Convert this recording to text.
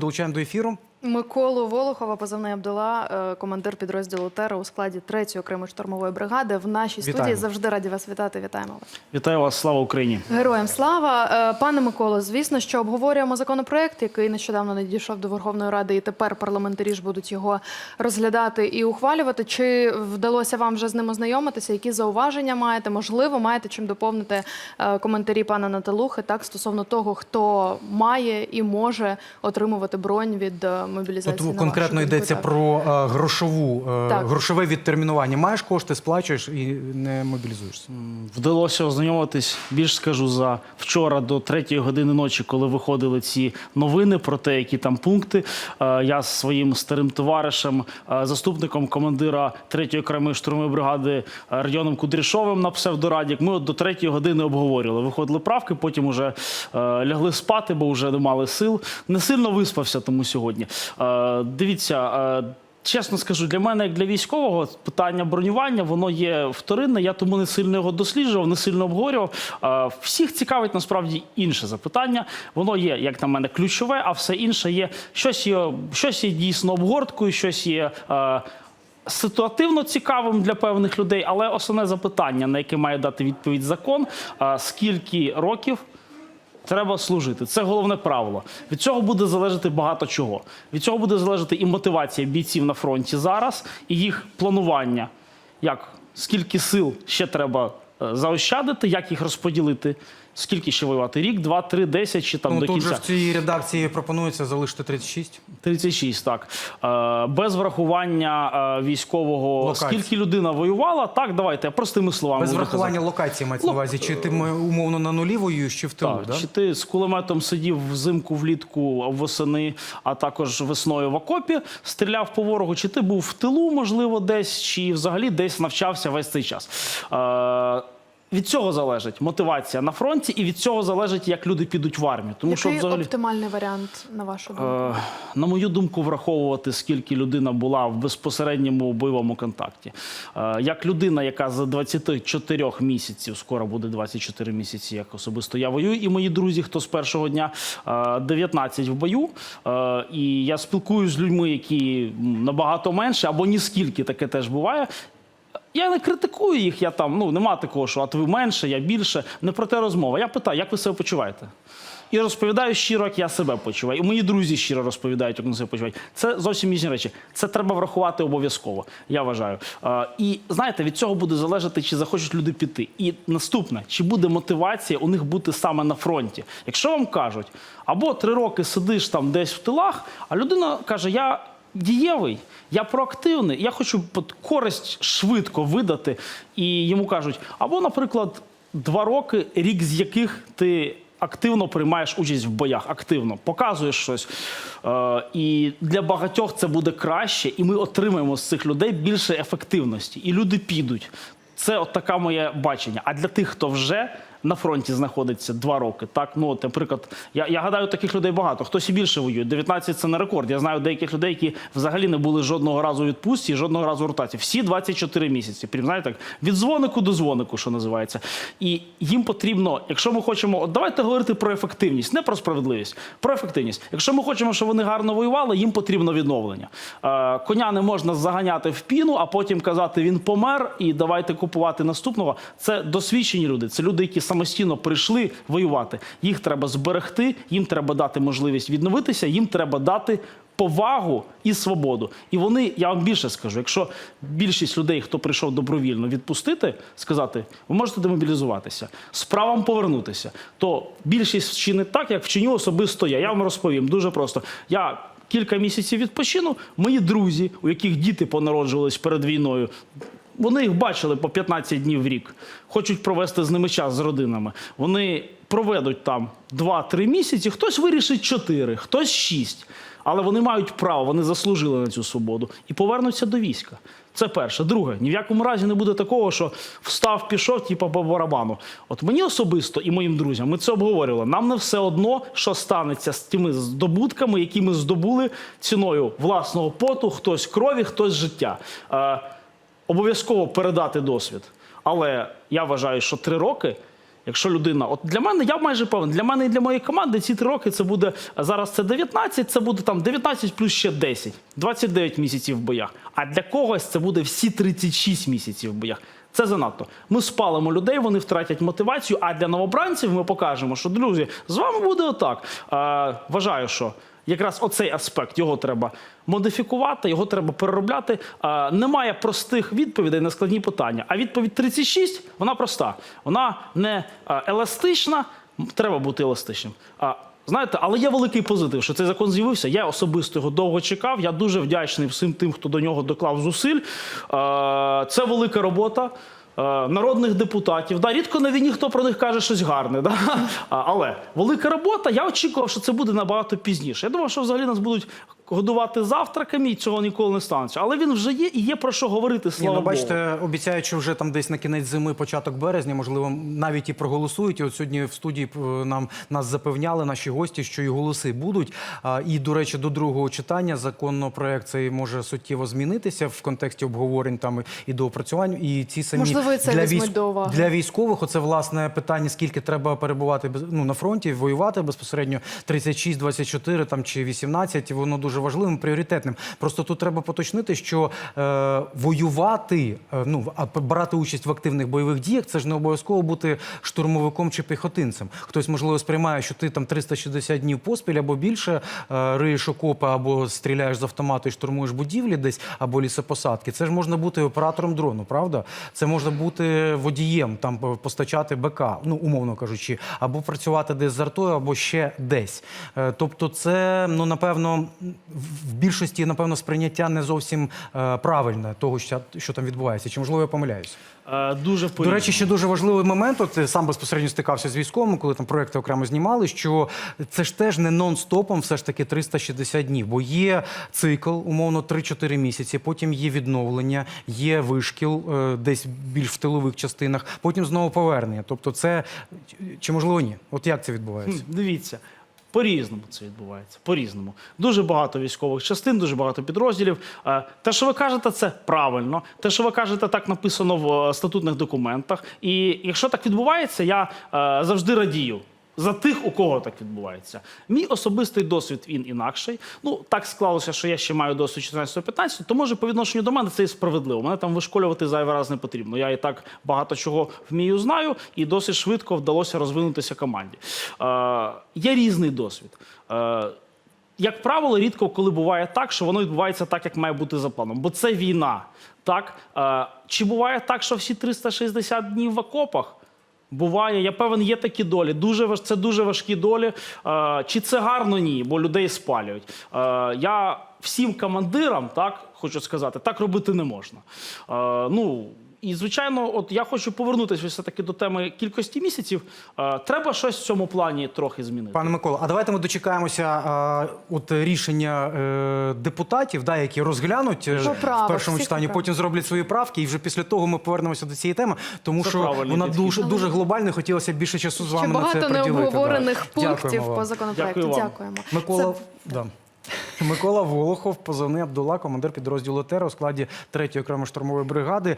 Долучаємо до ефіру. Миколу Волохова, позивний Абдула, е, командир підрозділу ТЕРО у складі 3-ї окремої штурмової бригади. В нашій студії завжди раді вас вітати. Вітаємо вас. Вітаю вас, слава Україні! Героям слава, Е, пане Миколо. Звісно, що обговорюємо законопроект, який нещодавно надійшов до Верховної Ради, і тепер парламентарі ж будуть його розглядати і ухвалювати. Чи вдалося вам вже з ним ознайомитися? Які зауваження маєте? Можливо, маєте чим доповнити е, коментарі пана Наталухи так стосовно того, хто має і може отримувати бронь від мобілізації. Тут конкретно йдеться так? про е, грошову е, Так. грошове відтермінування. Маєш кошти, сплачуєш і не мобілізуєшся. Вдалося ознайомитись. Більш скажу за вчора до третьої години ночі, коли виходили ці новини про те, які там пункти. Е, Я з своїм старим товаришем, е, заступником командира третьої окремої штурмової бригади е, Радіоном Кудряшовим на псевдорадік. Ми от до третьої години обговорювали. Виходили правки, потім уже е, лягли спати, бо вже не мали сил. Не сильно виспався тому сьогодні. Е, Дивіться. е, Чесно скажу, для мене, як для військового, питання бронювання воно є вторинне. Я тому не сильно його досліджував, не сильно обговорював. Е, Всіх цікавить насправді інше запитання. Воно є, як на мене, ключове, а все інше є щось є, щось є дійсно обгорткою, щось є. Ситуативно цікавим для певних людей, але основне запитання, на яке має дати відповідь закон: скільки років Треба служити. Це головне правило. Від цього буде залежати багато чого. Від цього буде залежати і мотивація бійців на фронті зараз, і їх планування. Як скільки сил ще треба е, заощадити, як їх розподілити, скільки ще воювати? Рік, два, три, десять чи там Ну, до тут же в цій редакції пропонується залишити 36. 36, так. Е, без врахування е, військового, Локацій. скільки людина воювала, так, давайте, простими словами. Без буду врахування казати. локації мається на Лок- увазі. Чи ти умовно на нулі воюєш, чи в тилу? Так, да? Чи ти з кулеметом сидів взимку, влітку, восени, а також весною в окопі, стріляв по ворогу, чи ти був в тилу, можливо, десь, чи взагалі десь навчався весь цей час. Е, від цього залежить мотивація на фронті, і від цього залежить, як люди підуть в армію. Тому що взагалі. оптимальний варіант на вашу думку? Е, На мою думку, враховувати, скільки людина була в безпосередньому бойовому контакті. Е, Як людина, яка за 24 місяців, скоро буде 24 місяці, як особисто я воюю, і мої друзі, хто з першого дня, е, 19 в бою. Е, І я спілкуюся з людьми, які набагато менше або ні скільки таке теж буває. Я не критикую їх, я там, ну нема такого, що от ви менше, я більше. Не про те розмова. Я питаю, як ви себе почуваєте? І розповідаю щиро, як я себе почуваю. І мої друзі щиро розповідають, як вони себе почувають. Це зовсім різні речі. Це треба врахувати обов'язково, я вважаю. Е, і знаєте, від цього буде залежати, чи захочуть люди піти. І наступне, чи буде мотивація у них бути саме на фронті. Якщо вам кажуть, або три роки сидиш там десь в тилах, а людина каже, я дієвий, я проактивний, я хочу користь швидко видати. І йому кажуть, або, наприклад, два роки, рік з яких ти. Активно приймаєш участь в боях, активно показуєш щось. Е, і для багатьох це буде краще, і ми отримаємо з цих людей більше ефективності. І люди підуть. Це от таке моє бачення. А для тих, хто вже на фронті знаходиться два роки, так ну наприклад, я, я гадаю, таких людей багато. Хтось і більше воює. 19 – це не рекорд. Я знаю деяких людей, які взагалі не були жодного разу у відпустці, жодного разу в ротації. Всі 24 місяці. Прям знаєте, так від дзвонику до дзвонику, що називається. І їм потрібно, якщо ми хочемо, от давайте говорити про ефективність, не про справедливість, про ефективність. Якщо ми хочемо, щоб вони гарно воювали, їм потрібно відновлення. Е, коня не можна заганяти в піну, а потім казати він помер і давайте купувати наступного. Це досвідчені люди. Це люди, які самостійно прийшли воювати. Їх треба зберегти, їм треба дати можливість відновитися, їм треба дати. Повагу і свободу, і вони, я вам більше скажу, якщо більшість людей, хто прийшов добровільно відпустити, сказати, ви можете демобілізуватися, з правом повернутися, то більшість вчинить так, як вчиню особисто я. Я вам розповім дуже просто. Я кілька місяців відпочину. Мої друзі, у яких діти понароджувались перед війною, вони їх бачили по 15 днів в рік, хочуть провести з ними час з родинами. Вони проведуть там 2-3 місяці, хтось вирішить 4, хтось 6. Але вони мають право, вони заслужили на цю свободу і повернуться до війська. Це перше. Друге, ні в якому разі не буде такого, що встав, пішов, типу по барабану. От мені особисто і моїм друзям ми це обговорювали. Нам не все одно, що станеться з тими здобутками, які ми здобули ціною власного поту, хтось крові, хтось життя. Обов'язково передати досвід. Але я вважаю, що три роки Якщо людина, от для мене, я майже певен, для мене і для моєї команди ці три роки це буде зараз. Це 19, це буде там 19 плюс ще 10, 29 місяців в боях. А для когось це буде всі 36 місяців в боях. Це занадто. Ми спалимо людей, вони втратять мотивацію. А для новобранців ми покажемо, що друзі, з вами буде отак. Е, вважаю, що якраз оцей аспект його треба модифікувати, його треба переробляти. Е, немає простих відповідей на складні питання. А відповідь 36, вона проста. Вона не еластична, треба бути еластичним. А, Знаєте, але є великий позитив, що цей закон з'явився. Я особисто його довго чекав. Я дуже вдячний всім тим, хто до нього доклав зусиль. Це велика робота. Е, Народних депутатів, да, рідко на війні хто про них каже щось гарне, да? Але велика робота. Я очікував, що це буде набагато пізніше. Я думав, що взагалі нас будуть годувати завтраками, і цього ніколи не станеться. Але він вже є і є про що говорити. Ні, ну Богу. бачите, обіцяють, що вже там десь на кінець зими, початок березня, можливо, навіть і проголосують. І от сьогодні в студії е, нам нас запевняли наші гості, що і голоси будуть. А, І, до речі, до другого читання законопроект цей може суттєво змінитися в контексті обговорень там і доопрацювань. І ці самі Можливо, це для, візьмуть до уваги. для військових. Оце власне питання, скільки треба перебувати без- ну, на фронті, воювати безпосередньо 36, 24 там чи 18, Воно дуже важливим, пріоритетним. Просто тут треба поточнити, що е, воювати, е, ну брати участь в активних бойових діях, це ж не обов'язково бути штурмовиком чи піхотинцем. Хтось можливо сприймає, що ти там 360 днів поспіль або більше е, риєш окопи або стріляєш з автомату і штурмуєш будівлі десь або лісопосадки. Це ж можна бути оператором дрону, правда? Це можна бути водієм, там постачати БК, ну умовно кажучи, або працювати десь з артою, або ще десь. Е, Тобто, це ну напевно в більшості напевно сприйняття не зовсім е, правильне того, що, що там відбувається. Чи можливо я помиляюсь? Е, дуже До речі, ще дуже важливий момент. От ти сам безпосередньо стикався з військовими, коли там проекти окремо знімали. Що це ж теж не нон-стопом, все ж таки 360 днів. Бо є цикл, умовно 3-4 місяці. Потім є відновлення, є вишкіл е, десь більш в тилових частинах. Потім знову повернення. Тобто, це чи можливо ні? От як це відбувається? Дивіться. По-різному це відбувається. По-різному. Дуже багато військових частин, дуже багато підрозділів. Е, Те, що ви кажете, це правильно. Те, що ви кажете, так написано в е, статутних документах. І якщо так відбувається, я е, завжди радію. За тих, у кого так відбувається. Мій особистий досвід він інакший. Ну так склалося, що я ще маю досвід 14-15, то може по відношенню до мене це і справедливо. Мене там вишколювати зайвий раз не потрібно. Я і так багато чого вмію, знаю, і досить швидко вдалося розвинутися команді. Е, є різний досвід. Е, як правило, рідко коли буває так, що воно відбувається так, як має бути за планом, бо це війна. Так? Е, чи буває так, що всі 360 днів в окопах? Буває, я певен, є такі долі. Дуже це дуже важкі долі. Чи це гарно? Ні, бо людей спалюють. Я всім командирам так хочу сказати, так робити не можна. Ну. І, звичайно, от я хочу повернутися все-таки до теми кількості місяців. Треба щось в цьому плані трохи змінити. Пане Микола, а давайте ми дочекаємося а, от рішення е, депутатів, да, які розглянуть е, в першому читанні, потім зроблять свої правки, і вже після того ми повернемося до цієї теми, тому Це що вона підхід. дуже дуже глобальна. Хотілося б більше часу з Ще вами на це багато приділити. да. необговорених пунктів Дякуємо по законопроекту. Дякую. Дякуємо. Микола, Це- да. Микола Волохов, позивний Абдула, командир підрозділу ТЕР у складі 3-ї окремої штурмової бригади.